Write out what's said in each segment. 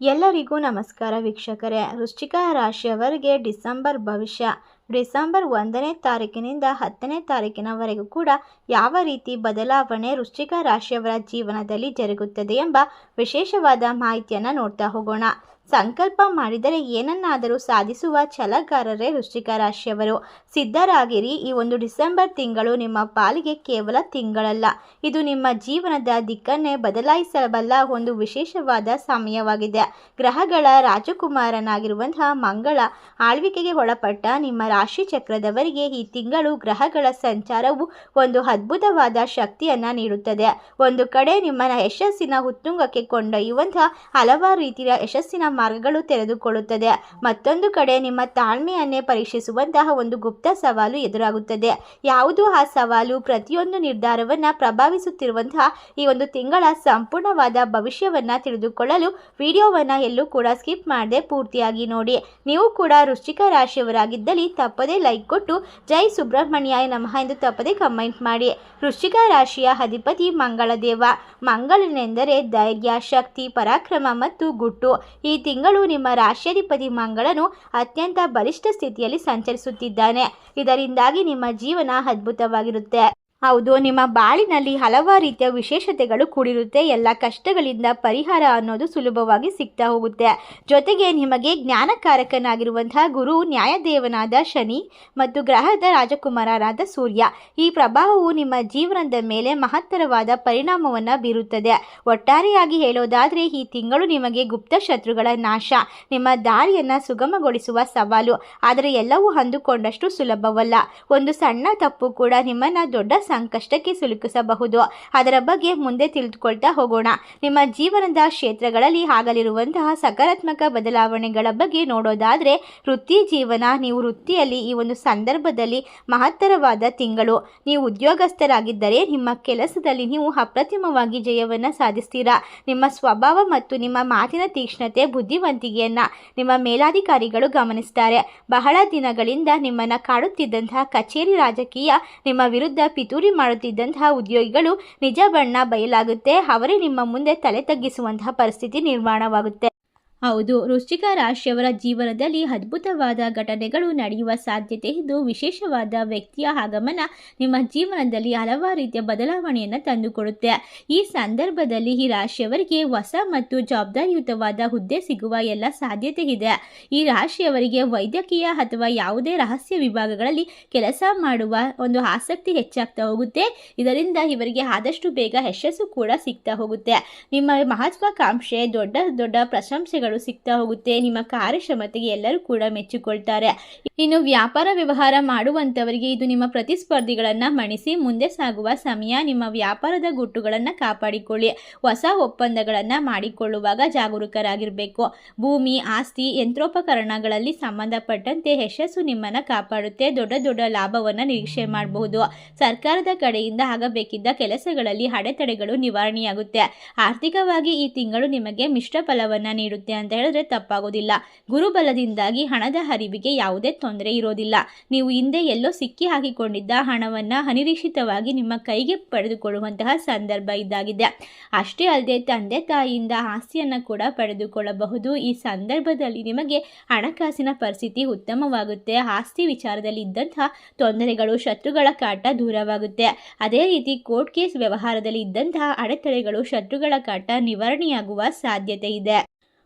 ಎಲ್ಲರಿಗೂ ನಮಸ್ಕಾರ ವೀಕ್ಷಕರೇ. ವೃಶ್ಚಿಕ ರಾಶಿಯವರಿಗೆ ಡಿಸೆಂಬರ್ ಭವಿಷ್ಯ. ಡಿಸೆಂಬರ್ ಒಂದನೇ ತಾರೀಕಿನಿಂದ ಹತ್ತನೇ ತಾರೀಕಿನವರೆಗೂ ಕೂಡ ಯಾವ ರೀತಿ ಬದಲಾವಣೆ ವೃಶ್ಚಿಕ ರಾಶಿಯವರ ಜೀವನದಲ್ಲಿ ಜರುಗುತ್ತದೆ ಎಂಬ ವಿಶೇಷವಾದ ಮಾಹಿತಿಯನ್ನು ನೋಡ್ತಾ ಹೋಗೋಣ. ಸಂಕಲ್ಪ ಮಾಡಿದರೆ ಏನನ್ನಾದರೂ ಸಾಧಿಸುವ ಛಲಗಾರರೇ ವೃಶ್ಚಿಕ ರಾಶಿಯವರು ಸಿದ್ಧರಾಗಿರಿ. ಈ ಒಂದು ಡಿಸೆಂಬರ್ ತಿಂಗಳು ನಿಮ್ಮ ಪಾಲಿಗೆ ಕೇವಲ ತಿಂಗಳಲ್ಲ. ಇದು ನಿಮ್ಮ ಜೀವನದ ದಿಕ್ಕನ್ನೇ ಬದಲಾಯಿಸಬಲ್ಲ ಒಂದು ವಿಶೇಷವಾದ ಸಮಯವಾಗಿದೆ. ಗ್ರಹಗಳ ರಾಜಕುಮಾರನಾಗಿರುವಂತಹ ಮಂಗಳ ಆಳ್ವಿಕೆಗೆ ಒಳಪಟ್ಟ ನಿಮ್ಮ ರಾಶಿ ಚಕ್ರದವರಿಗೆ ಈ ತಿಂಗಳು ಗ್ರಹಗಳ ಸಂಚಾರವು ಒಂದು ಅದ್ಭುತವಾದ ಶಕ್ತಿಯನ್ನು ನೀಡುತ್ತದೆ. ಒಂದು ಕಡೆ ನಿಮ್ಮನ್ನ ಯಶಸ್ಸಿನ ಉತ್ತುಂಗಕ್ಕೆ ಕೊಂಡೊಯ್ಯುವಂತಹ ಹಲವಾರು ರೀತಿಯ ಯಶಸ್ಸಿನ ಮಾರ್ಗಗಳು ತೆರೆದುಕೊಳ್ಳುತ್ತದೆ. ಮತ್ತೊಂದು ಕಡೆ ನಿಮ್ಮ ತಾಳ್ಮೆಯನ್ನೇ ಪರೀಕ್ಷಿಸುವಂತಹ ಒಂದು ಗುಪ್ತ ಸವಾಲು ಎದುರಾಗುತ್ತದೆ. ಯಾವುದು? ಆ ಸವಾಲು ಪ್ರತಿಯೊಂದು ನಿರ್ಧಾರವನ್ನು ಪ್ರಭಾವಿಸುತ್ತಿರುವಂತಹ ಈ ಒಂದು ತಿಂಗಳ ಸಂಪೂರ್ಣವಾದ ಭವಿಷ್ಯವನ್ನು ತಿಳಿದುಕೊಳ್ಳಲು ವಿಡಿಯೋವನ್ನು ಎಲ್ಲೂ ಕೂಡ ಸ್ಕಿಪ್ ಮಾಡದೆ ಪೂರ್ತಿಯಾಗಿ ನೋಡಿ. ನೀವು ಕೂಡ ವೃಶ್ಚಿಕ ರಾಶಿಯವರಾಗಿದ್ದಲ್ಲಿ ತಪ್ಪದೇ ಲೈಕ್ ಕೊಟ್ಟು ಜೈ ಸುಬ್ರಹ್ಮಣ್ಯಾಯ ನಮಃ ಎಂದು ತಪ್ಪದೇ ಕಮೆಂಟ್ ಮಾಡಿ. ವೃಶ್ಚಿಕ ರಾಶಿಯ ಅಧಿಪತಿ ಮಂಗಳ ದೇವ ಮಂಗಳನೆಂದರೆ ಧೈರ್ಯ, ಶಕ್ತಿ, ಪರಾಕ್ರಮ ಮತ್ತು ಗುಟ್ಟು. ಈ ತಿಂಗಳು ನಿಮ್ಮ ರಾಶಿಯಾಧಿಪತಿ ಮಂಗಳನು ಅತ್ಯಂತ ಬಲಿಷ್ಠ ಸ್ಥಿತಿಯಲ್ಲಿ ಸಂಚರಿಸುತ್ತಿದ್ದಾನೆ. ಇದರಿಂದಾಗಿ ನಿಮ್ಮ ಜೀವನ ಅದ್ಭುತವಾಗಿರುತ್ತೆ. ಹೌದು, ನಿಮ್ಮ ಬಾಳಿನಲ್ಲಿ ಹಲವಾರು ರೀತಿಯ ವಿಶೇಷತೆಗಳು ಕೂಡಿರುತ್ತೆ. ಎಲ್ಲ ಕಷ್ಟಗಳಿಂದ ಪರಿಹಾರ ಅನ್ನೋದು ಸುಲಭವಾಗಿ ಸಿಗ್ತಾ ಹೋಗುತ್ತೆ. ಜೊತೆಗೆ ನಿಮಗೆ ಜ್ಞಾನಕಾರಕನಾಗಿರುವಂತಹ ಗುರು, ನ್ಯಾಯದೇವನಾದ ಶನಿ ಮತ್ತು ಗ್ರಹದ ರಾಜಕುಮಾರರಾದ ಸೂರ್ಯ. ಈ ಪ್ರಭಾವವು ನಿಮ್ಮ ಜೀವನದ ಮೇಲೆ ಮಹತ್ತರವಾದ ಪರಿಣಾಮವನ್ನು ಬೀರುತ್ತದೆ. ಒಟ್ಟಾರೆಯಾಗಿ ಹೇಳೋದಾದರೆ, ಈ ತಿಂಗಳು ನಿಮಗೆ ಗುಪ್ತ ಶತ್ರುಗಳ ನಾಶ. ನಿಮ್ಮ ದಾರಿಯನ್ನು ಸುಗಮಗೊಳಿಸುವ ಸವಾಲು. ಆದರೆ ಎಲ್ಲವೂ ಅಂದುಕೊಂಡಷ್ಟು ಸುಲಭವಲ್ಲ. ಒಂದು ಸಣ್ಣ ತಪ್ಪು ಕೂಡ ನಿಮ್ಮನ್ನು ದೊಡ್ಡ ಸಂಕಷ್ಟಕ್ಕೆ ಸಿಲುಕಿಸಬಹುದು. ಅದರ ಬಗ್ಗೆ ಮುಂದೆ ತಿಳಿದುಕೊಳ್ತಾ ಹೋಗೋಣ. ನಿಮ್ಮ ಜೀವನದ ಕ್ಷೇತ್ರಗಳಲ್ಲಿ ಆಗಲಿರುವಂತಹ ಸಕಾರಾತ್ಮಕ ಬದಲಾವಣೆಗಳ ಬಗ್ಗೆ ನೋಡೋದಾದರೆ, ವೃತ್ತಿ ಜೀವನ. ನೀವು ವೃತ್ತಿಯಲ್ಲಿ ಈ ಒಂದು ಸಂದರ್ಭದಲ್ಲಿ ಮಹತ್ತರವಾದ ತಿಂಗಳು. ನೀವು ಉದ್ಯೋಗಸ್ಥರಾಗಿದ್ದರೆ ನಿಮ್ಮ ಕೆಲಸದಲ್ಲಿ ನೀವು ಅಪ್ರತಿಮವಾಗಿ ಜಯವನ್ನು ಸಾಧಿಸ್ತೀರಾ? ನಿಮ್ಮ ಸ್ವಭಾವ ಮತ್ತು ನಿಮ್ಮ ಮಾತಿನ ತೀಕ್ಷ್ಣತೆ ಬುದ್ಧಿವಂತಿಕೆಯನ್ನು ನಿಮ್ಮ ಮೇಲಾಧಿಕಾರಿಗಳು ಗಮನಿಸ್ತಾರೆ. ಬಹಳ ದಿನಗಳಿಂದ ನಿಮ್ಮನ್ನು ಕಾಡುತ್ತಿದ್ದಂತಹ ಕಚೇರಿ ರಾಜಕೀಯ ನಿಮ್ಮ ವಿರುದ್ಧ ಪಿತೂರಿ ಮಾಡುತ್ತಿದ್ದಂತಹ ಉದ್ಯೋಗಿಗಳು ನಿಜ ಬಣ್ಣ ಬಯಲಾಗುತ್ತೆ ಅವರೇ ನಿಮ್ಮ ಮುಂದೆ ತಲೆ ತಗ್ಗಿಸುವಂತಹ ಪರಿಸ್ಥಿತಿ ನಿರ್ಮಾಣವಾಗುತ್ತೆ. ಹೌದು, ವೃಶ್ಚಿಕ ರಾಶಿಯವರ ಜೀವನದಲ್ಲಿ ಅದ್ಭುತವಾದ ಘಟನೆಗಳು ನಡೆಯುವ ಸಾಧ್ಯತೆ ಇದ್ದು ವಿಶೇಷವಾದ ವ್ಯಕ್ತಿಯ ಆಗಮನ ನಿಮ್ಮ ಜೀವನದಲ್ಲಿ ಹಲವಾರು ರೀತಿಯ ಬದಲಾವಣೆಯನ್ನು ತಂದುಕೊಡುತ್ತೆ. ಈ ಸಂದರ್ಭದಲ್ಲಿ ಈ ರಾಶಿಯವರಿಗೆ ಹೊಸ ಮತ್ತು ಜವಾಬ್ದಾರಿಯುತವಾದ ಹುದ್ದೆ ಸಿಗುವ ಎಲ್ಲ ಸಾಧ್ಯತೆ ಇದೆ. ಈ ರಾಶಿಯವರಿಗೆ ವೈದ್ಯಕೀಯ ಅಥವಾ ಯಾವುದೇ ರಹಸ್ಯ ವಿಭಾಗಗಳಲ್ಲಿ ಕೆಲಸ ಮಾಡುವ ಒಂದು ಆಸಕ್ತಿ ಹೆಚ್ಚಾಗ್ತಾ ಹೋಗುತ್ತೆ. ಇದರಿಂದ ಇವರಿಗೆ ಆದಷ್ಟು ಬೇಗ ಯಶಸ್ಸು ಕೂಡ ಸಿಗ್ತಾ ಹೋಗುತ್ತೆ. ನಿಮ್ಮ ಮಹತ್ವಾಕಾಂಕ್ಷೆ, ದೊಡ್ಡ ದೊಡ್ಡ ಪ್ರಶಂಸೆಗಳು ಸಿಗ್ತಾ ಹೋಗುತ್ತೆ. ನಿಮ್ಮ ಕಾರ್ಯಕ್ಷಮತೆಗೆ ಎಲ್ಲರೂ ಕೂಡ ಮೆಚ್ಚಿಕೊಳ್ತಾರೆ. ಇನ್ನು ವ್ಯಾಪಾರ ವ್ಯವಹಾರ ಮಾಡುವಂಥವರಿಗೆ ಇದು ನಿಮ್ಮ ಪ್ರತಿಸ್ಪರ್ಧಿಗಳನ್ನು ಮಣಿಸಿ, ಮುಂದೆ ಸಾಗುವ ಸಮಯ ನಿಮ್ಮ ವ್ಯಾಪಾರದ ಗುಟ್ಟುಗಳನ್ನು ಕಾಪಾಡಿಕೊಳ್ಳಿ. ಹೊಸ ಒಪ್ಪಂದಗಳನ್ನು ಮಾಡಿಕೊಳ್ಳುವಾಗ ಜಾಗರೂಕರಾಗಿರಬೇಕು. ಭೂಮಿ, ಆಸ್ತಿ, ಯಂತ್ರೋಪಕರಣಗಳಲ್ಲಿ ಸಂಬಂಧಪಟ್ಟಂತೆ ಯಶಸ್ಸು ನಿಮ್ಮನ್ನು ಕಾಪಾಡುತ್ತೆ. ದೊಡ್ಡ ದೊಡ್ಡ ಲಾಭವನ್ನು ನಿರೀಕ್ಷೆ ಮಾಡಬಹುದು. ಸರ್ಕಾರದ ಕಡೆಯಿಂದ ಆಗಬೇಕಿದ್ದ ಕೆಲಸಗಳಲ್ಲಿ ಅಡೆತಡೆಗಳು ನಿವಾರಣೆಯಾಗುತ್ತೆ. ಆರ್ಥಿಕವಾಗಿ ಈ ತಿಂಗಳು ನಿಮಗೆ ಮಿಶ್ರ ಫಲವನ್ನು ನೀಡುತ್ತೆ ಅಂತ ಹೇಳಿದ್ರೆ ತಪ್ಪಾಗೋದಿಲ್ಲ. ಗುರುಬಲದಿಂದಾಗಿ ಹಣದ ಹರಿವಿಗೆ ಯಾವುದೇ ತೊಂದರೆ ಇರೋದಿಲ್ಲ. ನೀವು ಹಿಂದೆ ಎಲ್ಲೋ ಸಿಕ್ಕಿ ಹಾಕಿಕೊಂಡಿದ್ದ ಹಣವನ್ನು ಅನಿರೀಕ್ಷಿತವಾಗಿ ನಿಮ್ಮ ಕೈಗೆ ಪಡೆದುಕೊಳ್ಳುವಂತಹ ಸಂದರ್ಭ ಇದ್ದಾಗಿದೆ ಅಷ್ಟೇ ಅಲ್ಲದೆ ತಂದೆ ತಾಯಿಯಿಂದ ಆಸ್ತಿಯನ್ನು ಕೂಡ ಪಡೆದುಕೊಳ್ಳಬಹುದು. ಈ ಸಂದರ್ಭದಲ್ಲಿ ನಿಮಗೆ ಹಣಕಾಸಿನ ಪರಿಸ್ಥಿತಿ ಉತ್ತಮವಾಗುತ್ತೆ. ಆಸ್ತಿ ವಿಚಾರದಲ್ಲಿ ಇದ್ದಂತಹ ತೊಂದರೆಗಳು ಶತ್ರುಗಳ ಕಾಟ ದೂರವಾಗುತ್ತೆ. ಅದೇ ರೀತಿ ಕೋರ್ಟ್ ಕೇಸ್ ವ್ಯವಹಾರದಲ್ಲಿ ಇದ್ದಂತಹ ಅಡೆತಡೆಗಳು ಶತ್ರುಗಳ ಕಾಟ ನಿವಾರಣೆಯಾಗುವ ಸಾಧ್ಯತೆ ಇದೆ.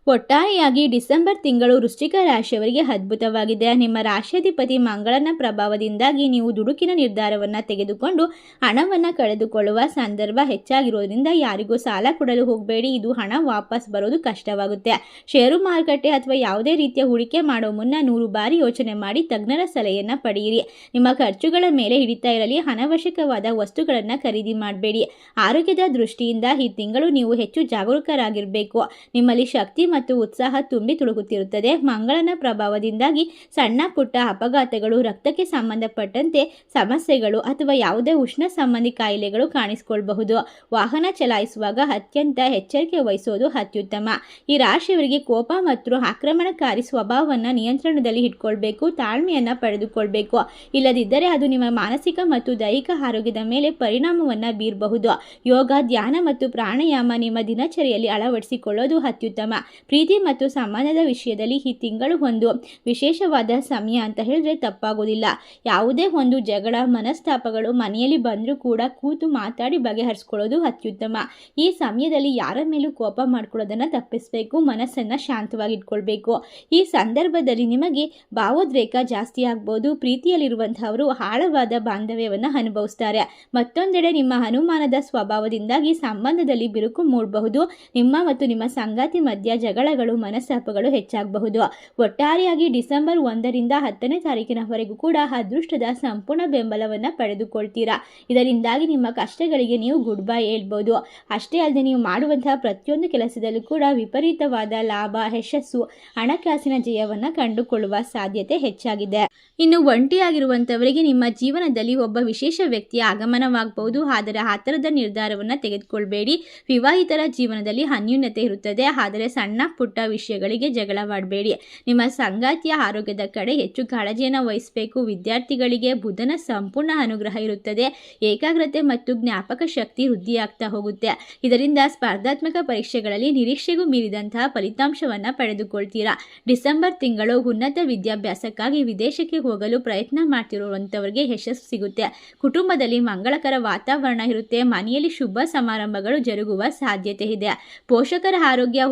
ಒಟ್ಟಾರೆಯಾಗಿ ಡಿಸೆಂಬರ್ ತಿಂಗಳು ವೃಶ್ಚಿಕ ರಾಶಿಯವರಿಗೆ ಅದ್ಭುತವಾಗಿದೆ. ನಿಮ್ಮ ರಾಶಿಯಾಧಿಪತಿ ಮಂಗಳನ ಪ್ರಭಾವದಿಂದಾಗಿ ನೀವು ದುಡುಕಿನ ನಿರ್ಧಾರವನ್ನು ತೆಗೆದುಕೊಂಡು ಹಣವನ್ನು ಕಳೆದುಕೊಳ್ಳುವ ಸಂದರ್ಭ ಹೆಚ್ಚಾಗಿರೋದ್ರಿಂದ ಯಾರಿಗೂ ಸಾಲ ಕೊಡಲು ಹೋಗಬೇಡಿ. ಇದು ಹಣ ವಾಪಸ್ ಬರೋದು ಕಷ್ಟವಾಗುತ್ತೆ. ಷೇರು ಮಾರುಕಟ್ಟೆ ಅಥವಾ ಯಾವುದೇ ರೀತಿಯ ಹೂಡಿಕೆ ಮಾಡೋ ಮುನ್ನ ನೂರು ಬಾರಿ ಯೋಚನೆ ಮಾಡಿ ತಜ್ಞರ ಸಲಹೆಯನ್ನು ಪಡೆಯಿರಿ. ನಿಮ್ಮ ಖರ್ಚುಗಳ ಮೇಲೆ ಹಿಡಿತಾ ಇರಲಿ. ಅನವಶ್ಯಕವಾದ ವಸ್ತುಗಳನ್ನು ಖರೀದಿ ಮಾಡಬೇಡಿ. ಆರೋಗ್ಯದ ದೃಷ್ಟಿಯಿಂದ ಈ ತಿಂಗಳು ನೀವು ಹೆಚ್ಚು ಜಾಗರೂಕರಾಗಿರಬೇಕು. ನಿಮ್ಮಲ್ಲಿ ಶಕ್ತಿ ಮತ್ತು ಉತ್ಸಾಹ ತುಂಬಿ ತುಳುಕುತ್ತಿರುತ್ತದೆ ಮಂಗಳನ ಪ್ರಭಾವದಿಂದಾಗಿ ಸಣ್ಣ ಪುಟ್ಟ ಅಪಘಾತಗಳು, ರಕ್ತಕ್ಕೆ ಸಂಬಂಧಪಟ್ಟಂತೆ ಸಮಸ್ಯೆಗಳು ಅಥವಾ ಯಾವುದೇ ಉಷ್ಣ ಸಂಬಂಧಿ ಕಾಯಿಲೆಗಳು ಕಾಣಿಸಿಕೊಳ್ಳಬಹುದು. ವಾಹನ ಚಲಾಯಿಸುವಾಗ ಅತ್ಯಂತ ಎಚ್ಚರಿಕೆ ವಹಿಸೋದು ಅತ್ಯುತ್ತಮ. ಈ ರಾಶಿಯವರಿಗೆ ಕೋಪ ಮತ್ತು ಆಕ್ರಮಣಕಾರಿ ಸ್ವಭಾವವನ್ನು ನಿಯಂತ್ರಣದಲ್ಲಿ ಇಟ್ಕೊಳ್ಬೇಕು, ತಾಳ್ಮೆಯನ್ನು ಪಡೆದುಕೊಳ್ಬೇಕು. ಇಲ್ಲದಿದ್ದರೆ ಅದು ನಿಮ್ಮ ಮಾನಸಿಕ ಮತ್ತು ದೈಹಿಕ ಆರೋಗ್ಯದ ಮೇಲೆ ಪರಿಣಾಮವನ್ನು ಬೀರಬಹುದು. ಯೋಗ, ಧ್ಯಾನ ಮತ್ತು ಪ್ರಾಣಾಯಾಮ ನಿಮ್ಮ ದಿನಚರಿಯಲ್ಲಿ ಅಳವಡಿಸಿಕೊಳ್ಳೋದು ಅತ್ಯುತ್ತಮ. ಪ್ರೀತಿ ಮತ್ತು ಸಂಬಂಧದ ವಿಷಯದಲ್ಲಿ ಈ ತಿಂಗಳು ಒಂದು ವಿಶೇಷವಾದ ಸಮಯ ಅಂತ ಹೇಳಿದ್ರೆ ತಪ್ಪಾಗೋದಿಲ್ಲ. ಯಾವುದೇ ಒಂದು ಜಗಳ, ಮನಸ್ತಾಪಗಳು ಮನೆಯಲ್ಲಿ ಬಂದರೂ ಕೂಡ ಕೂತು ಮಾತಾಡಿ ಬಗೆಹರಿಸ್ಕೊಳ್ಳೋದು ಅತ್ಯುತ್ತಮ. ಈ ಸಮಯದಲ್ಲಿ ಯಾರ ಮೇಲೂ ಕೋಪ ಮಾಡ್ಕೊಳ್ಳೋದನ್ನು ತಪ್ಪಿಸಬೇಕು, ಮನಸ್ಸನ್ನು ಶಾಂತವಾಗಿ ಇಟ್ಕೊಳ್ಬೇಕು ಈ ಸಂದರ್ಭದಲ್ಲಿ ನಿಮಗೆ ಭಾವೋದ್ರೇಕ ಜಾಸ್ತಿ ಆಗ್ಬೋದು. ಪ್ರೀತಿಯಲ್ಲಿರುವಂತಹವರು ಆಳವಾದ ಬಾಂಧವ್ಯವನ್ನು ಅನುಭವಿಸ್ತಾರೆ. ಮತ್ತೊಂದೆಡೆ ನಿಮ್ಮ ಅನುಮಾನದ ಸ್ವಭಾವದಿಂದಾಗಿ ಸಂಬಂಧದಲ್ಲಿ ಬಿರುಕು ಮೂಡಬಹುದು. ನಿಮ್ಮ ಮತ್ತು ನಿಮ್ಮ ಸಂಗಾತಿ ಮಧ್ಯ ಜಗಳಗಳು ಮನಸ್ತಾಪಗಳು ಹೆಚ್ಚಾಗಬಹುದು. ಒಟ್ಟಾರೆಯಾಗಿ ಡಿಸೆಂಬರ್ ಒಂದರಿಂದ ಹತ್ತನೇ ತಾರೀಕಿನವರೆಗೂ ಕೂಡ ಅದೃಷ್ಟದ ಸಂಪೂರ್ಣ ಬೆಂಬಲವನ್ನು ಪಡೆದುಕೊಳ್ತೀರಾ? ಇದರಿಂದಾಗಿ ನಿಮ್ಮ ಕಷ್ಟಗಳಿಗೆ ನೀವು ಗುಡ್ ಬೈ ಹೇಳ್ಬೋದು. ಅಷ್ಟೇ ಅಲ್ಲದೆ ನೀವು ಮಾಡುವಂತಹ ಪ್ರತಿಯೊಂದು ಕೆಲಸದಲ್ಲೂ ಕೂಡ ವಿಪರೀತವಾದ ಲಾಭ, ಯಶಸ್ಸು, ಹಣಕಾಸಿನ ಜಯವನ್ನು ಕಂಡುಕೊಳ್ಳುವ ಸಾಧ್ಯತೆ ಹೆಚ್ಚಾಗಿದೆ. ಇನ್ನು ಒಂಟಿಯಾಗಿರುವಂಥವರಿಗೆ ನಿಮ್ಮ ಜೀವನದಲ್ಲಿ ಒಬ್ಬ ವಿಶೇಷ ವ್ಯಕ್ತಿಯ ಆಗಮನವಾಗಬಹುದು. ಆದರೆ ಆ ಥರದ ನಿರ್ಧಾರವನ್ನು ತೆಗೆದುಕೊಳ್ಬೇಡಿ. ವಿವಾಹಿತರ ಜೀವನದಲ್ಲಿ ಅನ್ಯೂನ್ಯತೆ ಇರುತ್ತದೆ. ಆದರೆ ಸಣ್ಣ ಪುಟ್ಟ ವಿಷಯಗಳಿಗೆ ಜಗಳವಾಡಬೇಡಿ. ನಿಮ್ಮ ಸಂಗಾತಿಯ ಆರೋಗ್ಯದ ಕಡೆ ಹೆಚ್ಚು ಕಾಳಜಿಯನ್ನು ವಹಿಸಬೇಕು. ವಿದ್ಯಾರ್ಥಿಗಳಿಗೆ ಬುಧನ ಸಂಪೂರ್ಣ ಅನುಗ್ರಹ ಇರುತ್ತದೆ. ಏಕಾಗ್ರತೆ ಮತ್ತು ಜ್ಞಾಪಕ ಶಕ್ತಿ ವೃದ್ಧಿಯಾಗ್ತಾ ಹೋಗುತ್ತೆ. ಇದರಿಂದ ಸ್ಪರ್ಧಾತ್ಮಕ ಪರೀಕ್ಷೆಗಳಲ್ಲಿ ನಿರೀಕ್ಷೆಗೂ ಮೀರಿದಂತಹ ಫಲಿತಾಂಶವನ್ನು ಪಡೆದುಕೊಳ್ತೀರಾ. ಡಿಸೆಂಬರ್ ತಿಂಗಳು ಉನ್ನತ ವಿದ್ಯಾಭ್ಯಾಸಕ್ಕಾಗಿ ವಿದೇಶಕ್ಕೆ ಹೋಗಲು ಪ್ರಯತ್ನ ಮಾಡ್ತಿರುವಂಥವರಿಗೆ ಯಶಸ್ಸು ಸಿಗುತ್ತೆ. ಕುಟುಂಬದಲ್ಲಿ ಮಂಗಳಕರ ವಾತಾವರಣ ಇರುತ್ತೆ. ಮನೆಯಲ್ಲಿ ಶುಭ ಸಮಾರಂಭಗಳು ಜರುಗುವ ಸಾಧ್ಯತೆ ಇದೆ. ಪೋಷಕರ ಆರೋಗ್ಯ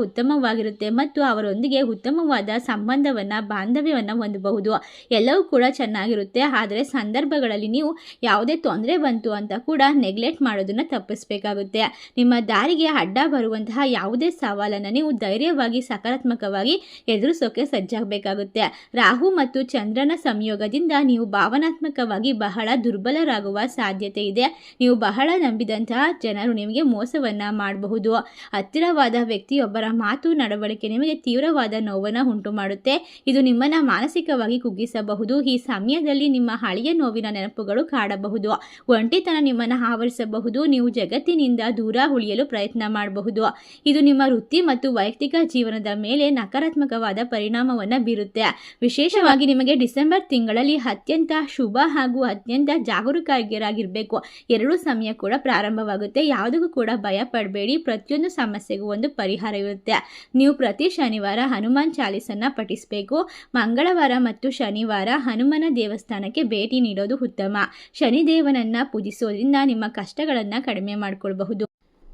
ಉತ್ತಮವಾಗಿರುತ್ತೆ ಮತ್ತು ಅವರೊಂದಿಗೆ ಉತ್ತಮವಾದ ಸಂಬಂಧವನ್ನು, ಬಾಂಧವ್ಯವನ್ನು ಹೊಂದಬಹುದು. ಎಲ್ಲವೂ ಕೂಡ ಚೆನ್ನಾಗಿರುತ್ತೆ. ಆದರೆ ಸಂದರ್ಭಗಳಲ್ಲಿ ನೀವು ಯಾವುದೇ ತೊಂದರೆ ಬಂತು ಅಂತ ಕೂಡ ನೆಗ್ಲೆಕ್ಟ್ ಮಾಡೋದನ್ನು ತಪ್ಪಿಸಬೇಕಾಗುತ್ತೆ. ನಿಮ್ಮ ದಾರಿಗೆ ಅಡ್ಡ ಬರುವಂತಹ ಯಾವುದೇ ಸವಾಲನ್ನು ನೀವು ಧೈರ್ಯವಾಗಿ, ಸಕಾರಾತ್ಮಕವಾಗಿ ಎದುರಿಸೋಕೆ ಸಜ್ಜಾಗಬೇಕಾಗುತ್ತೆ. ರಾಹು ಮತ್ತು ಚಂದ್ರನ ಸಂಯೋಗದಿಂದ ನೀವು ಭಾವನಾತ್ಮಕವಾಗಿ ಬಹಳ ದುರ್ಬಲರಾಗುವ ಸಾಧ್ಯತೆ ಇದೆ. ನೀವು ಬಹಳ ನಂಬಿದಂತಹ ಜನರು ನಿಮಗೆ ಮೋಸವನ್ನು ಮಾಡಬಹುದು. ಹತ್ತಿರವಾದ ವ್ಯಕ್ತಿಯೊಬ್ಬರ ಮಾತು ನಡವಳಿಕೆ ನಿಮಗೆ ತೀವ್ರವಾದ ನೋವನ್ನ ಉಂಟು ಮಾಡುತ್ತೆ ಇದು ನಿಮ್ಮನ್ನ ಮಾನಸಿಕವಾಗಿ ಕುಗ್ಗಿಸಬಹುದು. ಈ ಸಮಯದಲ್ಲಿ ನಿಮ್ಮ ಹಳೆಯ ನೋವಿನ ನೆನಪುಗಳು ಕಾಡಬಹುದು. ಒಂಟಿತನ ನಿಮ್ಮನ್ನ ಆವರಿಸಬಹುದು. ನೀವು ಜಗತ್ತಿನಿಂದ ದೂರ ಉಳಿಯಲು ಪ್ರಯತ್ನ ಮಾಡಬಹುದು. ಇದು ನಿಮ್ಮ ವೃತ್ತಿ ಮತ್ತು ವೈಯಕ್ತಿಕ ಜೀವನದ ಮೇಲೆ ನಕಾರಾತ್ಮಕವಾದ ಪರಿಣಾಮವನ್ನ ಬೀರುತ್ತೆ. ವಿಶೇಷವಾಗಿ ನಿಮಗೆ ಡಿಸೆಂಬರ್ ತಿಂಗಳಲ್ಲಿ ಅತ್ಯಂತ ಶುಭ ಹಾಗೂ ಅತ್ಯಂತ ಜಾಗರೂಕರಾಗಿರಬೇಕು. ಎರಡೂ ಸಮಯ ಕೂಡ ಪ್ರಾರಂಭವಾಗುತ್ತೆ. ಯಾವುದಕ್ಕೂ ಕೂಡ ಭಯ ಪಡಬೇಡಿ ಪ್ರತಿಯೊಂದು ಸಮಸ್ಯೆಗೂ ಒಂದು ಪರಿಹಾರ ಇರುತ್ತೆ ನೀವು ಪ್ರತಿ ಶನಿವಾರ ಹನುಮಾನ್ ಚಾಲೀಸನ್ನು ಪಠಿಸಬೇಕು. ಮಂಗಳವಾರ ಮತ್ತು ಶನಿವಾರ ಹನುಮನ ದೇವಸ್ಥಾನಕ್ಕೆ ಭೇಟಿ ನೀಡೋದು ಉತ್ತಮ. ಶನಿದೇವನನ್ನು ಪೂಜಿಸೋದ್ರಿಂದ ನಿಮ್ಮ ಕಷ್ಟಗಳನ್ನು ಕಡಿಮೆ ಮಾಡಿಕೊಳ್ಬಹುದು.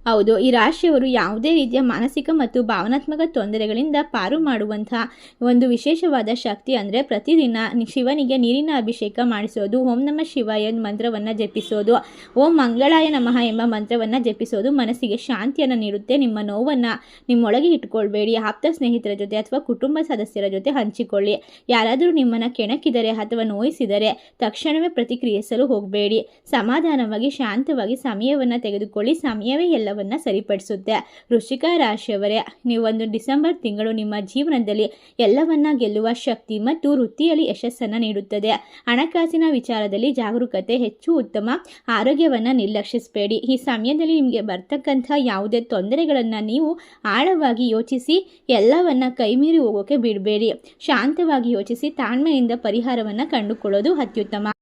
ಹೌದು, ಈ ರಾಶಿಯವರು ಯಾವುದೇ ರೀತಿಯ ಮಾನಸಿಕ ಮತ್ತು ಭಾವನಾತ್ಮಕ ತೊಂದರೆಗಳಿಂದ ಪಾರು ಮಾಡುವಂತಹ ಒಂದು ವಿಶೇಷವಾದ ಶಕ್ತಿ ಅಂದರೆ ಪ್ರತಿದಿನ ಶಿವನಿಗೆ ನೀರಿನ ಅಭಿಷೇಕ ಮಾಡಿಸೋದು, ಓಂ ನಮ ಶಿವಾಯ ಮಂತ್ರವನ್ನು ಜಪಿಸೋದು, ಓಂ ಮಂಗಳಾಯ ನಮಃ ಎಂಬ ಮಂತ್ರವನ್ನು ಜಪಿಸೋದು ಮನಸ್ಸಿಗೆ ಶಾಂತಿಯನ್ನು ನೀಡುತ್ತೆ, ನಿಮ್ಮ ನೋವನ್ನು ನಿಮ್ಮೊಳಗೆ ಇಟ್ಕೊಳ್ಬೇಡಿ, ಆಪ್ತ ಸ್ನೇಹಿತರ ಜೊತೆ ಅಥವಾ ಕುಟುಂಬ ಸದಸ್ಯರ ಜೊತೆ ಹಂಚಿಕೊಳ್ಳಿ, ಯಾರಾದರೂ ನಿಮ್ಮನ್ನು ಕೆಣಕಿದರೆ ಅಥವಾ ನೋಯಿಸಿದರೆ ತಕ್ಷಣವೇ ಪ್ರತಿಕ್ರಿಯಿಸಲು ಹೋಗಬೇಡಿ, ಸಮಾಧಾನವಾಗಿ, ಶಾಂತವಾಗಿ ಸಮಯವನ್ನು ತೆಗೆದುಕೊಳ್ಳಿ, ಸಮಯವೇ ಎಲ್ಲವನ್ನ ಸರಿಪಡಿಸುತ್ತೆ. ವೃಶ್ಚಿಕ ರಾಶಿಯವರೇ ನೀವು ಒಂದು ಡಿಸೆಂಬರ್ ತಿಂಗಳು ನಿಮ್ಮ ಜೀವನದಲ್ಲಿ ಎಲ್ಲವನ್ನ ಗೆಲ್ಲುವ ಶಕ್ತಿ ಮತ್ತು ವೃತ್ತಿಯಲ್ಲಿ ಯಶಸ್ಸನ್ನು ನೀಡುತ್ತದೆ. ಹಣಕಾಸಿನ ವಿಚಾರದಲ್ಲಿ ಜಾಗರೂಕತೆ ಹೆಚ್ಚು, ಉತ್ತಮ ಆರೋಗ್ಯವನ್ನು ನಿರ್ಲಕ್ಷಿಸಬೇಡಿ. ಈ ಸಮಯದಲ್ಲಿ ನಿಮಗೆ ಬರ್ತಕ್ಕಂಥ ಯಾವುದೇ ತೊಂದರೆಗಳನ್ನು ನೀವು ಆಳವಾಗಿ ಯೋಚಿಸಿ ಎಲ್ಲವನ್ನ ಕೈಮೀರಿ ಹೋಗೋಕೆ ಬಿಡಬೇಡಿ. ಶಾಂತವಾಗಿ ಯೋಚಿಸಿ ತಾಳ್ಮೆಯಿಂದ ಪರಿಹಾರವನ್ನು ಕಂಡುಕೊಳ್ಳೋದು ಅತ್ಯುತ್ತಮ.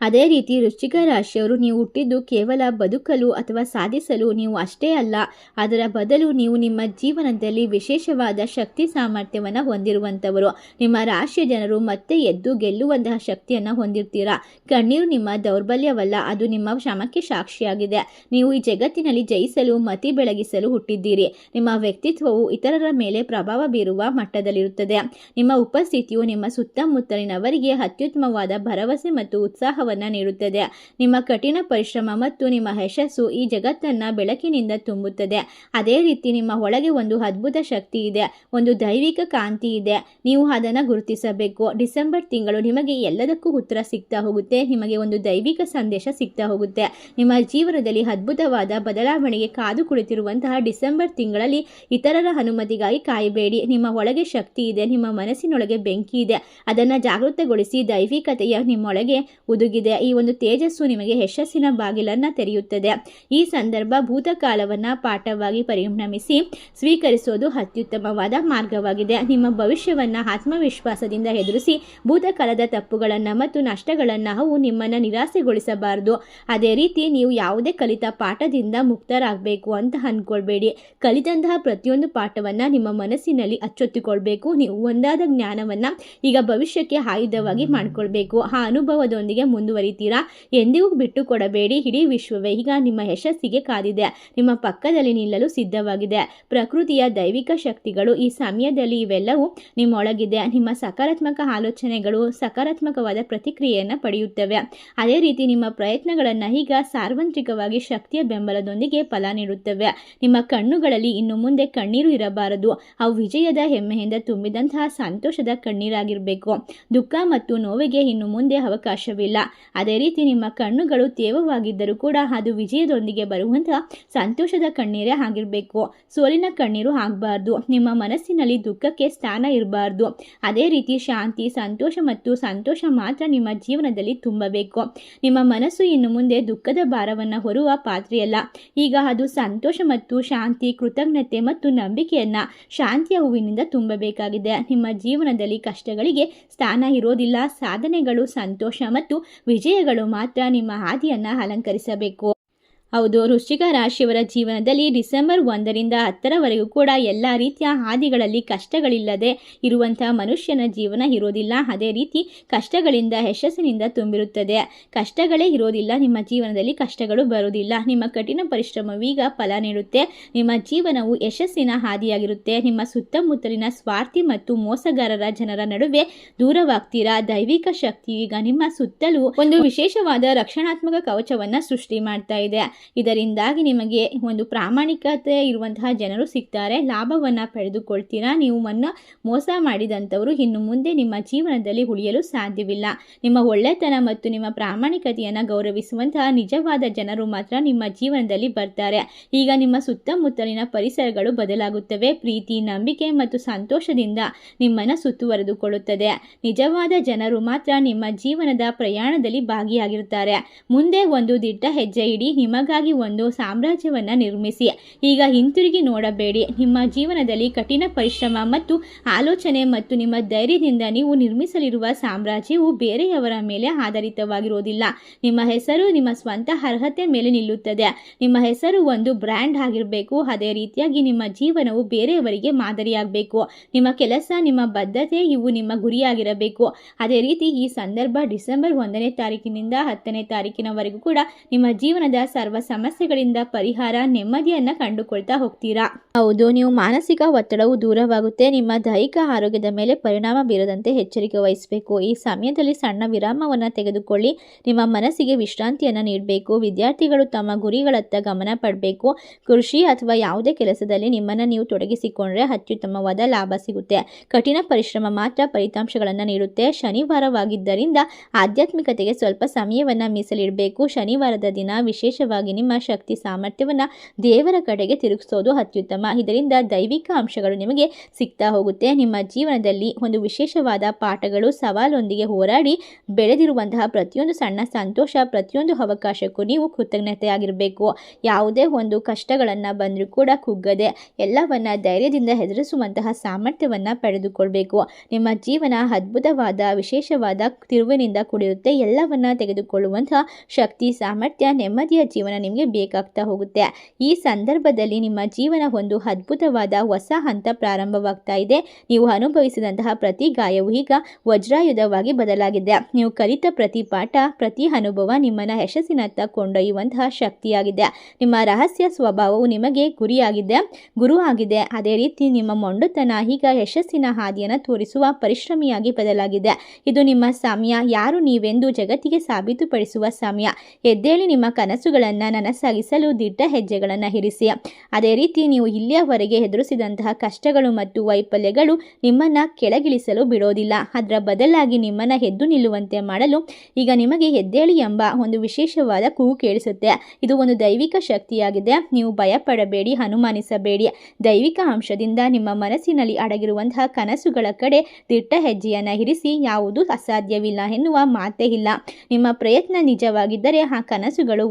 ಅದೇ ರೀತಿ ವೃಶ್ಚಿಕ ರಾಶಿಯವರು ನೀವು ಹುಟ್ಟಿದ್ದು ಕೇವಲ ಬದುಕಲು ಅಥವಾ ಸಾಧಿಸಲು ನೀವು ಅಷ್ಟೇ ಅಲ್ಲ. ಅದರ ಬದಲು ನೀವು ನಿಮ್ಮ ಜೀವನದಲ್ಲಿ ವಿಶೇಷವಾದ ಶಕ್ತಿ ಸಾಮರ್ಥ್ಯವನ್ನು ಹೊಂದಿರುವಂಥವರು. ನಿಮ್ಮ ರಾಶಿಯ ಜನರು ಮತ್ತೆ ಎದ್ದು ಗೆಲ್ಲುವಂತಹ ಶಕ್ತಿಯನ್ನು ಹೊಂದಿರ್ತೀರಾ? ಕಣ್ಣೀರು ನಿಮ್ಮ ದೌರ್ಬಲ್ಯವಲ್ಲ, ಅದು ನಿಮ್ಮ ಶ್ರಮಕ್ಕೆ ಸಾಕ್ಷಿಯಾಗಿದೆ. ನೀವು ಈ ಜಗತ್ತಿನಲ್ಲಿ ಜಯಿಸಲು, ಮತಿ ಬೆಳಗಿಸಲು ಹುಟ್ಟಿದ್ದೀರಿ. ನಿಮ್ಮ ವ್ಯಕ್ತಿತ್ವವು ಇತರರ ಮೇಲೆ ಪ್ರಭಾವ ಬೀರುವ ಮಟ್ಟದಲ್ಲಿರುತ್ತದೆ. ನಿಮ್ಮ ಉಪಸ್ಥಿತಿಯು ನಿಮ್ಮ ಸುತ್ತಮುತ್ತಲಿನವರಿಗೆ ಅತ್ಯುತ್ತಮವಾದ ಭರವಸೆ ಮತ್ತು ಉತ್ಸಾಹವನ್ನು ನೀಡುತ್ತದೆ. ನಿಮ್ಮ ಕಠಿಣ ಪರಿಶ್ರಮ ಮತ್ತು ನಿಮ್ಮ ಯಶಸ್ಸು ಈ ಜಗತ್ತನ್ನು ಬೆಳಕಿನಿಂದ ತುಂಬುತ್ತದೆ. ಅದೇ ರೀತಿ ನಿಮ್ಮ ಒಳಗೆ ಒಂದು ಅದ್ಭುತ ಶಕ್ತಿ ಇದೆ. ಒಂದು ದೈವಿಕ ಕಾಂತಿ ಇದೆ. ನೀವು ಅದನ್ನು ಗುರುತಿಸಬೇಕು. ಡಿಸೆಂಬರ್ ತಿಂಗಳು ನಿಮಗೆ ಎಲ್ಲದಕ್ಕೂ ಉತ್ತರ ಸಿಗ್ತಾ ಹೋಗುತ್ತೆ. ನಿಮಗೆ ಒಂದು ದೈವಿಕ ಸಂದೇಶ ಸಿಗ್ತಾ ಹೋಗುತ್ತೆ. ನಿಮ್ಮ ಜೀವನದಲ್ಲಿ ಅದ್ಭುತವಾದ ಬದಲಾವಣೆಗೆ ಕಾದು ಕುಳಿತಿರುವಂತಹ ಡಿಸೆಂಬರ್ ತಿಂಗಳಲ್ಲಿ ಇತರರ ಅನುಮತಿಗಾಗಿ ಕಾಯಬೇಡಿ. ನಿಮ್ಮ ಒಳಗೆ ಶಕ್ತಿ ಇದೆ. ನಿಮ್ಮ ಮನಸ್ಸಿನೊಳಗೆ ಬೆಂಕಿ ಇದೆ. ಅದನ್ನು ಜಾಗೃತಗೊಳಿಸಿ ದೈವಿಕತೆಯ ನಿಮ್ಮೊಳಗೆ ಉದುಗಿ ಬೆಳಗಿದೆ ಈ ಒಂದು ತೇಜಸ್ಸು ನಿಮಗೆ ಯಶಸ್ಸಿನ ಬಾಗಿಲನ್ನು ತೆರೆಯುತ್ತದೆ. ಈ ಸಂದರ್ಭ ಭೂತಕಾಲವನ್ನು ಪಾಠವಾಗಿ ಪರಿಣಮಿಸಿ ಸ್ವೀಕರಿಸೋದು ಅತ್ಯುತ್ತಮವಾದ ಮಾರ್ಗವಾಗಿದೆ. ನಿಮ್ಮ ಭವಿಷ್ಯವನ್ನು ಆತ್ಮವಿಶ್ವಾಸದಿಂದ ಎದುರಿಸಿ ಭೂತಕಾಲದ ತಪ್ಪುಗಳನ್ನು ಮತ್ತು ನಷ್ಟಗಳನ್ನು ಅವು ನಿಮ್ಮನ್ನು ನಿರಾಸೆಗೊಳಿಸಬಾರದು. ಅದೇ ರೀತಿ ನೀವು ಯಾವುದೇ ಕಲಿತ ಪಾಠದಿಂದ ಮುಕ್ತರಾಗಬೇಕು ಅಂತ ಅಂದ್ಕೊಳ್ಬೇಡಿ ಕಲಿತಂತಹ ಪ್ರತಿಯೊಂದು ಪಾಠವನ್ನು ನಿಮ್ಮ ಮನಸ್ಸಿನಲ್ಲಿ ಅಚ್ಚೊತ್ತಿಕೊಳ್ಬೇಕು. ನೀವು ಒಂದಾದ ಜ್ಞಾನವನ್ನು ಈಗ ಭವಿಷ್ಯಕ್ಕೆ ಆಯುಧವಾಗಿ ಮಾಡಿಕೊಳ್ಬೇಕು. ಆ ಅನುಭವದೊಂದಿಗೆ ಮುಂದುವರಿತೀರಾ? ಎಂದಿಗೂ ಬಿಟ್ಟು ಕೊಡಬೇಡಿ ಇಡೀ ವಿಶ್ವವೇ ಈಗ ನಿಮ್ಮ ಯಶಸ್ಸಿಗೆ ಕಾದಿದೆ. ನಿಮ್ಮ ಪಕ್ಕದಲ್ಲಿ ನಿಲ್ಲಲು ಸಿದ್ಧವಾಗಿದೆ. ಪ್ರಕೃತಿಯ ದೈವಿಕ ಶಕ್ತಿಗಳು ಈ ಸಮಯದಲ್ಲಿ ಇವೆಲ್ಲವೂ ನಿಮ್ಮೊಳಗಿದೆ. ನಿಮ್ಮ ಸಕಾರಾತ್ಮಕ ಆಲೋಚನೆಗಳು ಸಕಾರಾತ್ಮಕವಾದ ಪ್ರತಿಕ್ರಿಯೆಯನ್ನು ಪಡೆಯುತ್ತವೆ. ಅದೇ ರೀತಿ ನಿಮ್ಮ ಪ್ರಯತ್ನಗಳನ್ನು ಈಗ ಸಾರ್ವತ್ರಿಕವಾಗಿ ಶಕ್ತಿಯ ಬೆಂಬಲದೊಂದಿಗೆ ಫಲ ನೀಡುತ್ತವೆ. ನಿಮ್ಮ ಕಣ್ಣುಗಳಲ್ಲಿ ಇನ್ನು ಮುಂದೆ ಕಣ್ಣೀರು ಇರಬಾರದು. ಅವು ವಿಜಯದ ಹೆಮ್ಮೆಯಿಂದ ತುಂಬಿದಂತಹ ಸಂತೋಷದ ಕಣ್ಣೀರಾಗಿರಬೇಕು. ದುಃಖ ಮತ್ತು ನೋವಿಗೆ ಇನ್ನು ಮುಂದೆ ಅವಕಾಶವಿಲ್ಲ. ಅದೇ ರೀತಿ ನಿಮ್ಮ ಕಣ್ಣುಗಳು ತೇವವಾಗಿದ್ದರೂ ಕೂಡ ಅದು ವಿಜಯದೊಂದಿಗೆ ಬರುವಂತಹ ಸಂತೋಷದ ಕಣ್ಣೀರೇ ಆಗಿರಬೇಕು. ಸೋಲಿನ ಕಣ್ಣೀರು ಆಗಬಾರ್ದು. ನಿಮ್ಮ ಮನಸ್ಸಿನಲ್ಲಿ ದುಃಖಕ್ಕೆ ಸ್ಥಾನ ಇರಬಾರ್ದು. ಅದೇ ರೀತಿ ಶಾಂತಿ, ಸಂತೋಷ ಮತ್ತು ಸಂತೋಷ ಮಾತ್ರ ನಿಮ್ಮ ಜೀವನದಲ್ಲಿ ತುಂಬಬೇಕು. ನಿಮ್ಮ ಮನಸ್ಸು ಇನ್ನು ಮುಂದೆ ದುಃಖದ ಭಾರವನ್ನು ಹೊರುವ ಪಾತ್ರೆಯಲ್ಲ. ಈಗ ಅದು ಸಂತೋಷ ಮತ್ತು ಶಾಂತಿ, ಕೃತಜ್ಞತೆ ಮತ್ತು ನಂಬಿಕೆಯನ್ನ ಶಾಂತಿಯ ಹೂವಿನಿಂದ ತುಂಬಬೇಕಾಗಿದೆ. ನಿಮ್ಮ ಜೀವನದಲ್ಲಿ ಕಷ್ಟಗಳಿಗೆ ಸ್ಥಾನ ಇರೋದಿಲ್ಲ. ಸಾಧನೆಗಳು ಸಂತೋಷ ಮತ್ತು ವಿಜಯಗಳು ಮಾತ್ರ ನಿಮ್ಮ ಹಾದಿಯನ್ನು ಅಲಂಕರಿಸಬೇಕು. ಹೌದು, ವೃಶ್ಚಿಕ ರಾಶಿಯವರ ಜೀವನದಲ್ಲಿ ಡಿಸೆಂಬರ್ ಒಂದರಿಂದ ಹತ್ತರವರೆಗೂ ಕೂಡ ಎಲ್ಲ ರೀತಿಯ ಹಾದಿಗಳಲ್ಲಿ ಕಷ್ಟಗಳಿಲ್ಲದೆ ಇರುವಂತಹ ಮನುಷ್ಯನ ಜೀವನ ಇರೋದಿಲ್ಲ. ಅದೇ ರೀತಿ ಕಷ್ಟಗಳಿಂದ ಯಶಸ್ಸಿನಿಂದ ತುಂಬಿರುತ್ತದೆ. ಕಷ್ಟಗಳೇ ಇರೋದಿಲ್ಲ. ನಿಮ್ಮ ಜೀವನದಲ್ಲಿ ಕಷ್ಟಗಳು ಬರೋದಿಲ್ಲ ನಿಮ್ಮ ಕಠಿಣ ಪರಿಶ್ರಮವೀಗ ಫಲ ನೀಡುತ್ತೆ. ನಿಮ್ಮ ಜೀವನವು ಯಶಸ್ಸಿನ ಹಾದಿಯಾಗಿರುತ್ತೆ. ನಿಮ್ಮ ಸುತ್ತಮುತ್ತಲಿನ ಸ್ವಾರ್ಥಿ ಮತ್ತು ಮೋಸಗಾರರ ಜನರ ನಡುವೆ ದೂರವಾಗ್ತೀರಾ? ದೈವಿಕ ಶಕ್ತಿ ಈಗ ನಿಮ್ಮ ಸುತ್ತಲೂ ಒಂದು ವಿಶೇಷವಾದ ರಕ್ಷಣಾತ್ಮಕ ಕವಚವನ್ನು ಸೃಷ್ಟಿ ಮಾಡ್ತಾ ಇದೆ. ಇದರಿಂದಾಗಿ ನಿಮಗೆ ಒಂದು ಪ್ರಾಮಾಣಿಕತೆ ಇರುವಂತಹ ಜನರು ಸಿಗ್ತಾರೆ. ಲಾಭವನ್ನು ಪಡೆದುಕೊಳ್ತೀರಾ? ನೀವು ಮನ್ನ ಮೋಸ ಮಾಡಿದಂಥವರು ಇನ್ನು ಮುಂದೆ ನಿಮ್ಮ ಜೀವನದಲ್ಲಿ ಉಳಿಯಲು ಸಾಧ್ಯವಿಲ್ಲ. ನಿಮ್ಮ ಒಳ್ಳೆತನ ಮತ್ತು ನಿಮ್ಮ ಪ್ರಾಮಾಣಿಕತೆಯನ್ನು ಗೌರವಿಸುವಂತಹ ನಿಜವಾದ ಜನರು ಮಾತ್ರ ನಿಮ್ಮ ಜೀವನದಲ್ಲಿ ಬರ್ತಾರೆ. ಈಗ ನಿಮ್ಮ ಸುತ್ತಮುತ್ತಲಿನ ಪರಿಸರಗಳು ಬದಲಾಗುತ್ತವೆ. ಪ್ರೀತಿ, ನಂಬಿಕೆ ಮತ್ತು ಸಂತೋಷದಿಂದ ನಿಮ್ಮನ್ನು ಸುತ್ತುವರೆದುಕೊಳ್ಳುತ್ತದೆ. ನಿಜವಾದ ಜನರು ಮಾತ್ರ ನಿಮ್ಮ ಜೀವನದ ಪ್ರಯಾಣದಲ್ಲಿ ಭಾಗಿಯಾಗಿರುತ್ತಾರೆ. ಮುಂದೆ ಒಂದು ದಿಟ್ಟ ಹೆಜ್ಜೆ ಇಡಿ. ನಿಮಗಾಗಿ ಒಂದು ಸಾಮ್ರಾಜ್ಯವನ್ನು ನಿರ್ಮಿಸಿ. ಈಗ ಹಿಂತಿರುಗಿ ನೋಡಬೇಡಿ. ನಿಮ್ಮ ಜೀವನದಲ್ಲಿ ಕಠಿಣ ಪರಿಶ್ರಮ ಮತ್ತು ಆಲೋಚನೆ ಮತ್ತು ನಿಮ್ಮ ಧೈರ್ಯದಿಂದ ನೀವು ನಿರ್ಮಿಸಲಿರುವ ಸಾಮ್ರಾಜ್ಯವು ಬೇರೆಯವರ ಮೇಲೆ ಆಧಾರಿತವಾಗಿರುವುದಿಲ್ಲ. ನಿಮ್ಮ ಹೆಸರು, ನಿಮ್ಮ ಸ್ವಂತ ಅರ್ಹತೆ ಮೇಲೆ ನಿಲ್ಲುತ್ತದೆ. ನಿಮ್ಮ ಹೆಸರು ಒಂದು ಬ್ರ್ಯಾಂಡ್ ಆಗಿರಬೇಕು. ಅದೇ ರೀತಿಯಾಗಿ ನಿಮ್ಮ ಜೀವನವು ಬೇರೆಯವರಿಗೆ ಮಾದರಿಯಾಗಬೇಕು. ನಿಮ್ಮ ಕೆಲಸ, ನಿಮ್ಮ ಬದ್ಧತೆ ಇವು ನಿಮ್ಮ ಗುರಿಯಾಗಿರಬೇಕು. ಅದೇ ರೀತಿ ಈ ಸಂದರ್ಭ ಡಿಸೆಂಬರ್ ಒಂದನೇ ತಾರೀಕಿನಿಂದ ಹತ್ತನೇ ತಾರೀಕಿನವರೆಗೂ ಕೂಡ ನಿಮ್ಮ ಜೀವನದ ಸರ್ವ ಸಮಸ್ಯೆಗಳಿಂದ ಪರಿಹಾರ ನೆಮ್ಮದಿಯನ್ನ ಕಂಡುಕೊಳ್ತಾ ಹೋಗ್ತೀರಾ? ಹೌದು, ನೀವು ಮಾನಸಿಕ ಒತ್ತಡವು ದೂರವಾಗುತ್ತೆ. ನಿಮ್ಮ ದೈಹಿಕ ಆರೋಗ್ಯದ ಮೇಲೆ ಪರಿಣಾಮ ಬೀರದಂತೆ ಎಚ್ಚರಿಕೆ ವಹಿಸಬೇಕು. ಈ ಸಮಯದಲ್ಲಿ ಸಣ್ಣ ವಿರಾಮವನ್ನು ತೆಗೆದುಕೊಳ್ಳಿ. ನಿಮ್ಮ ಮನಸ್ಸಿಗೆ ವಿಶ್ರಾಂತಿಯನ್ನು ನೀಡಬೇಕು. ವಿದ್ಯಾರ್ಥಿಗಳು ತಮ್ಮ ಗುರಿಗಳತ್ತ ಗಮನ ಪಡಬೇಕು. ಕೃಷಿ ಅಥವಾ ಯಾವುದೇ ಕೆಲಸದಲ್ಲಿ ನಿಮ್ಮನ್ನು ನೀವು ತೊಡಗಿಸಿಕೊಂಡ್ರೆ ಅತ್ಯುತ್ತಮವಾದ ಲಾಭ ಸಿಗುತ್ತೆ. ಕಠಿಣ ಪರಿಶ್ರಮ ಮಾತ್ರ ಫಲಿತಾಂಶಗಳನ್ನು ನೀಡುತ್ತೆ. ಶನಿವಾರವಾಗಿದ್ದರಿಂದ ಆಧ್ಯಾತ್ಮಿಕತೆಗೆ ಸ್ವಲ್ಪ ಸಮಯವನ್ನು ಮೀಸಲಿಡಬೇಕು. ಶನಿವಾರದ ದಿನ ವಿಶೇಷವಾಗಿ ನಿಮ್ಮ ಶಕ್ತಿ ಸಾಮರ್ಥ್ಯವನ್ನು ದೇವರ ಕಡೆಗೆ ತಿರುಗಿಸೋದು ಅತ್ಯುತ್ತಮ. ಇದರಿಂದ ದೈವಿಕ ಅಂಶಗಳು ನಿಮಗೆ ಸಿಗ್ತಾ ಹೋಗುತ್ತೆ. ನಿಮ್ಮ ಜೀವನದಲ್ಲಿ ಒಂದು ವಿಶೇಷವಾದ ಪಾಠಗಳು, ಸವಾಲೊಂದಿಗೆ ಹೋರಾಡಿ ಬೆಳೆದಿರುವಂತಹ ಪ್ರತಿಯೊಂದು ಸಣ್ಣ ಸಂತೋಷ, ಪ್ರತಿಯೊಂದು ಅವಕಾಶಕ್ಕೂ ನೀವು ಕೃತಜ್ಞತೆಯಾಗಿರಬೇಕು. ಯಾವುದೇ ಒಂದು ಕಷ್ಟಗಳನ್ನು ಬಂದರೂ ಕೂಡ ಕುಗ್ಗದೆ ಎಲ್ಲವನ್ನ ಧೈರ್ಯದಿಂದ ಹೆದರಿಸುವಂತಹ ಸಾಮರ್ಥ್ಯವನ್ನು ಪಡೆದುಕೊಳ್ಬೇಕು. ನಿಮ್ಮ ಜೀವನ ಅದ್ಭುತವಾದ, ವಿಶೇಷವಾದ ತಿರುವಿನಿಂದ ಕೂಡಿರುತ್ತೆ. ಎಲ್ಲವನ್ನ ತೆಗೆದುಕೊಳ್ಳುವಂತಹ ಶಕ್ತಿ, ಸಾಮರ್ಥ್ಯ, ನೆಮ್ಮದಿಯ ಜೀವನ ನಿಮಗೆ ಬೇಕಾಗ್ತಾ ಹೋಗುತ್ತೆ. ಈ ಸಂದರ್ಭದಲ್ಲಿ ನಿಮ್ಮ ಜೀವನ ಒಂದು ಅದ್ಭುತವಾದ ಹೊಸ ಹಂತ ಪ್ರಾರಂಭವಾಗ್ತಾ ಇದೆ. ನೀವು ಅನುಭವಿಸಿದಂತಹ ಪ್ರತಿ ಗಾಯವು ಈಗ ವಜ್ರಾಯುಧವಾಗಿ ಬದಲಾಗಿದೆ. ನೀವು ಕಲಿತ ಪ್ರತಿ ಪಾಠ, ಪ್ರತಿ ಅನುಭವ ನಿಮ್ಮನ್ನು ಯಶಸ್ಸಿನತ್ತ ಕೊಂಡೊಯ್ಯುವಂತಹ ಶಕ್ತಿಯಾಗಿದೆ. ನಿಮ್ಮ ರಹಸ್ಯ ಸ್ವಭಾವವು ನಿಮಗೆ ಗುರಿಯಾಗಿದೆ, ಗುರು ಆಗಿದೆ. ಅದೇ ರೀತಿ ನಿಮ್ಮ ಮೊಂಡುತನ ಈಗ ಯಶಸ್ಸಿನ ಹಾದಿಯನ್ನು ತೋರಿಸುವ ಪರಿಶ್ರಮಿಯಾಗಿ ಬದಲಾಗಿದೆ. ಇದು ನಿಮ್ಮ ಸಮಯ. ಯಾರು ನೀವೆಂದು ಜಗತ್ತಿಗೆ ಸಾಬೀತುಪಡಿಸುವ ಸಮಯ. ಎದ್ದೇಳಿ ನಿಮ್ಮ ಕನಸುಗಳನ್ನು ಕನಸುಗಳನ್ನು ನನಸಾಗಿಸಲು ದಿಟ್ಟ ಹೆಜ್ಜೆಗಳನ್ನು ಇರಿಸಿ. ಅದೇ ರೀತಿ ನೀವು ಇಲ್ಲಿಯವರೆಗೆ ಎದುರಿಸಿದಂತಹ ಕಷ್ಟಗಳು ಮತ್ತು ವೈಫಲ್ಯಗಳು ನಿಮ್ಮನ್ನು ಕೆಳಗಿಳಿಸಲು ಬಿಡೋದಿಲ್ಲ. ಅದರ ಬದಲಾಗಿ ನಿಮ್ಮನ್ನು ಎದ್ದು ನಿಲ್ಲುವಂತೆ ಮಾಡಲು ಈಗ ನಿಮಗೆ ಎದ್ದೇಳಿ ಎಂಬ ಒಂದು ವಿಶೇಷವಾದ ಕೂಗು ಕೇಳಿಸುತ್ತೆ. ಇದು ಒಂದು ದೈವಿಕ ಶಕ್ತಿಯಾಗಿದೆ. ನೀವು ಭಯಪಡಬೇಡಿ, ಅನುಮಾನಿಸಬೇಡಿ. ದೈವಿಕ ಅಂಶದಿಂದ ನಿಮ್ಮ ಮನಸ್ಸಿನಲ್ಲಿ ಅಡಗಿರುವಂತಹ ಕನಸುಗಳ ಕಡೆ ದಿಟ್ಟ ಹೆಜ್ಜೆಯನ್ನು ಇರಿಸಿ. ಯಾವುದೂ ಅಸಾಧ್ಯವಿಲ್ಲ ಎನ್ನುವ ಮಾತೇ ಇಲ್ಲ. ನಿಮ್ಮ ಪ್ರಯತ್ನ ನಿಜವಾಗಿದ್ದರೆ ಆ ಕನಸುಗಳು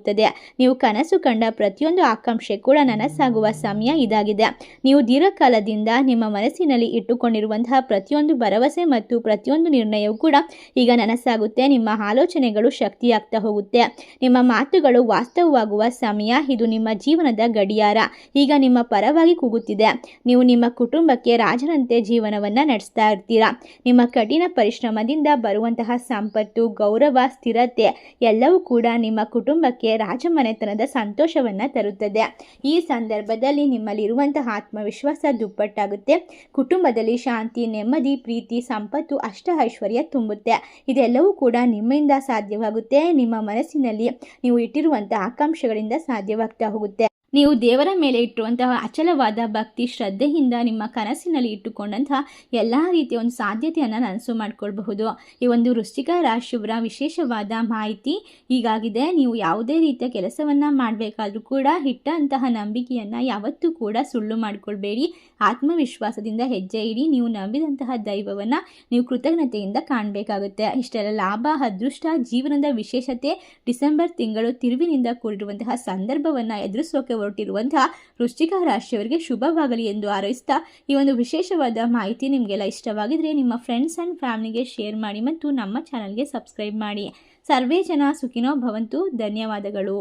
ವಾಸ್ತವವಾಗುತ್ತದೆ ನೀವು ಕನಸು ಕಂಡ ಪ್ರತಿಯೊಂದು ಆಕಾಂಕ್ಷೆ ಕೂಡ ನನಸಾಗುವ ಸಮಯ ಇದಾಗಿದೆ. ನೀವು ದೀರ್ಘಕಾಲದಿಂದ ನಿಮ್ಮ ಮನಸ್ಸಿನಲ್ಲಿ ಇಟ್ಟುಕೊಂಡಿರುವಂತಹ ಪ್ರತಿಯೊಂದು ಭರವಸೆ ಮತ್ತು ಪ್ರತಿಯೊಂದು ನಿರ್ಣಯವೂ ಕೂಡ ಈಗ ನನಸಾಗುತ್ತೆ. ನಿಮ್ಮ ಆಲೋಚನೆಗಳು ಶಕ್ತಿಯಾಗ್ತಾ ಹೋಗುತ್ತೆ. ನಿಮ್ಮ ಮಾತುಗಳು ವಾಸ್ತವವಾಗುವ ಸಮಯ ಇದು ನಿಮ್ಮ ಜೀವನದ ಗಡಿಯಾರ. ಈಗ ನಿಮ್ಮ ಪರವಾಗಿ ಕೂಗುತ್ತಿದೆ. ನೀವು ನಿಮ್ಮ ಕುಟುಂಬಕ್ಕೆ ರಾಜರಂತೆ ಜೀವನವನ್ನು ನಡೆಸ್ತಾ ಇರ್ತೀರಾ? ನಿಮ್ಮ ಕಠಿಣ ಪರಿಶ್ರಮದಿಂದ ಬರುವಂತಹ ಸಂಪತ್ತು, ಗೌರವ, ಸ್ಥಿರತೆ ಎಲ್ಲವೂ ಕೂಡ ನಿಮ್ಮ ಕುಟುಂಬಕ್ಕೆ ರಾಜಮನೆತನದ ಸಂತೋಷವನ್ನು ತರುತ್ತದೆ. ಈ ಸಂದರ್ಭದಲ್ಲಿ ನಿಮ್ಮಲ್ಲಿರುವಂತಹ ಆತ್ಮವಿಶ್ವಾಸ ದುಪ್ಪಟ್ಟಾಗುತ್ತೆ. ಕುಟುಂಬದಲ್ಲಿ ಶಾಂತಿ, ನೆಮ್ಮದಿ, ಪ್ರೀತಿ, ಸಂಪತ್ತು ಅಷ್ಟ ಐಶ್ವರ್ಯ ತುಂಬುತ್ತೆ. ಇದೆಲ್ಲವೂ ಕೂಡ ನಿಮ್ಮಿಂದ ಸಾಧ್ಯವಾಗುತ್ತೆ. ನಿಮ್ಮ ಮನಸ್ಸಿನಲ್ಲಿ ನೀವು ಇಟ್ಟಿರುವಂತಹ ಆಕಾಂಕ್ಷೆಗಳಿಂದ ಸಾಧ್ಯವಾಗ್ತಾ ಹೋಗುತ್ತೆ. ನೀವು ದೇವರ ಮೇಲೆ ಇಟ್ಟಿರುವಂತಹ ಅಚಲವಾದ ಭಕ್ತಿ ಶ್ರದ್ಧೆಯಿಂದ ನಿಮ್ಮ ಕನಸಿನಲ್ಲಿ ಇಟ್ಟುಕೊಂಡಂತಹ ಎಲ್ಲ ರೀತಿಯ ಒಂದು ಸಾಧ್ಯತೆಯನ್ನು ನನಸು ಮಾಡಿಕೊಳ್ಬಹುದು. ಈ ಒಂದು ವೃಶ್ಚಿಕ ರಾಶಿಯವರ ವಿಶೇಷವಾದ ಮಾಹಿತಿ ಹೀಗಾಗಿದೆ. ನೀವು ಯಾವುದೇ ರೀತಿಯ ಕೆಲಸವನ್ನು ಮಾಡಬೇಕಾದ್ರೂ ಕೂಡ ಇಟ್ಟಂತಹ ನಂಬಿಕೆಯನ್ನು ಯಾವತ್ತೂ ಕೂಡ ಸುಳ್ಳು ಮಾಡಿಕೊಳ್ಬೇಡಿ. ಆತ್ಮವಿಶ್ವಾಸದಿಂದ ಹೆಜ್ಜೆ ಇಡಿ. ನೀವು ನಂಬಿದಂತಹ ದೈವವನ್ನು ನೀವು ಕೃತಜ್ಞತೆಯಿಂದ ಕಾಣಬೇಕಾಗುತ್ತೆ. ಇಷ್ಟೆಲ್ಲ ಲಾಭ, ಅದೃಷ್ಟ, ಜೀವನದ ವಿಶೇಷತೆ ಡಿಸೆಂಬರ್ ತಿಂಗಳು ತಿರುವಿನಿಂದ ಕೂಡಿರುವಂತಹ ಸಂದರ್ಭವನ್ನು ಎದುರಿಸೋಕೆ ಹೊರಟಿರುವಂತಹ ವೃಶ್ಚಿಕ ರಾಶಿಯವರಿಗೆ ಶುಭವಾಗಲಿ ಎಂದು ಹಾರೈಸ್ತಾ ಈ ಒಂದು ವಿಶೇಷವಾದ ಮಾಹಿತಿ ನಿಮಗೆಲ್ಲ ಇಷ್ಟವಾಗಿದ್ರೆ ನಿಮ್ಮ ಫ್ರೆಂಡ್ಸ್ ಆ್ಯಂಡ್ ಫ್ಯಾಮಿಲಿಗೆ ಶೇರ್ ಮಾಡಿ ಮತ್ತು ನಮ್ಮ ಚಾನಲ್ಗೆ ಸಬ್ಸ್ಕ್ರೈಬ್ ಮಾಡಿ. ಸರ್ವೇ ಜನ ಸುಖಿನೋ ಭವಂತು. ಧನ್ಯವಾದಗಳು.